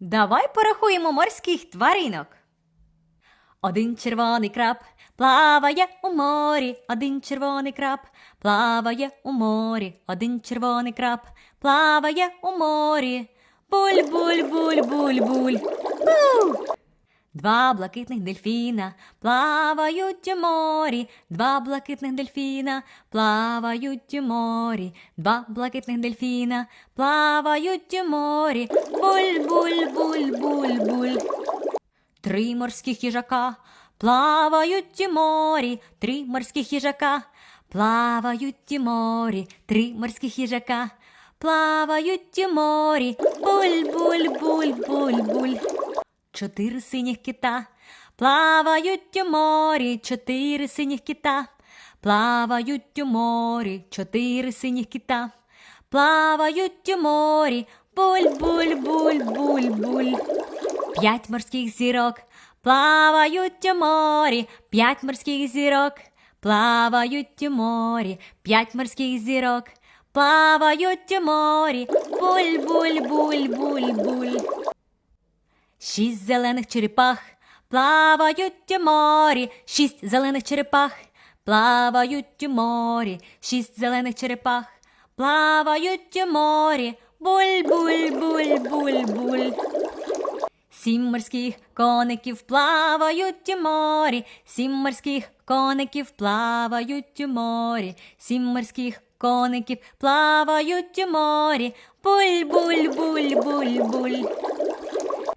Давай порахуємо морських тваринок. Один червоний краб плаває у морі, один червоний краб плаває у морі, один червоний краб плаває у морі. Буль, буль, буль, буль, буль. Бу! Два блакитних дельфіна плавають у морі, два блакитних дельфіна плавають у морі, два блакитних дельфіна плавають у морі. Буль, буль, буль, буль, буль. Три морських їжака плавають у морі, три морських їжака плавають у морі, три морських їжака плавають у морі. Буль, буль, буль, буль, буль. Чотири синіх кита плавають у морі, чотири синіх кита плавають у морі, чотири синіх кита плавають у морі. Буль, буль, буль, буль, буль. П'ять морських зірок плавають у морі, п'ять морських зірок плавають у морі, п'ять морських зірок плавають у морі. Буль, буль, буль, буль, буль. Шість зелених черепах плавають у морі, шість зелених черепах плавають у морі, шість зелених черепах плавають у морі. Буль, буль, буль, буль, буль. Сім морських коників плавають у морі, сім морських коників плавають у морі, сім морських коників плавають у морі. Буль, буль, буль, буль, буль.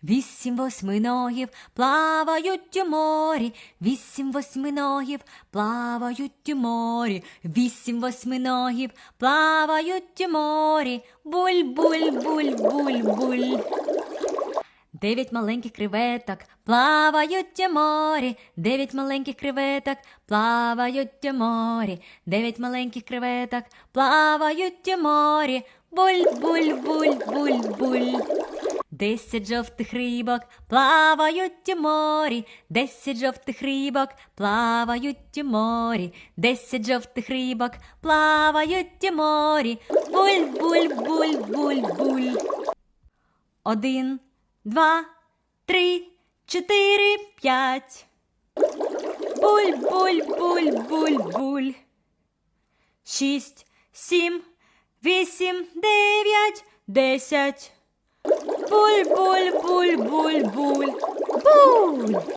Вісім восьминогів плавають у морі, вісім восьминогів плавають у морі, вісім восьминогів плавають у морі. Буль, буль, буль, буль, буль. Дев'ять маленьких креветок плавають у морі, дев'ять маленьких креветок плавають у морі, дев'ять маленьких креветок плавають у морі. Буль, Десять жовтих рибок плавають у морі, десять жовтих рибок плавають у морі, десять жовтих рибок плавають у морі. Буль, буль, буль, буль, буль. Один, два, три, чотири, п'ять. Буль, буль, буль, буль, буль. Шість, сім, вісім, дев'ять, десять. Буль, буль, буль, буль, буль. Буль.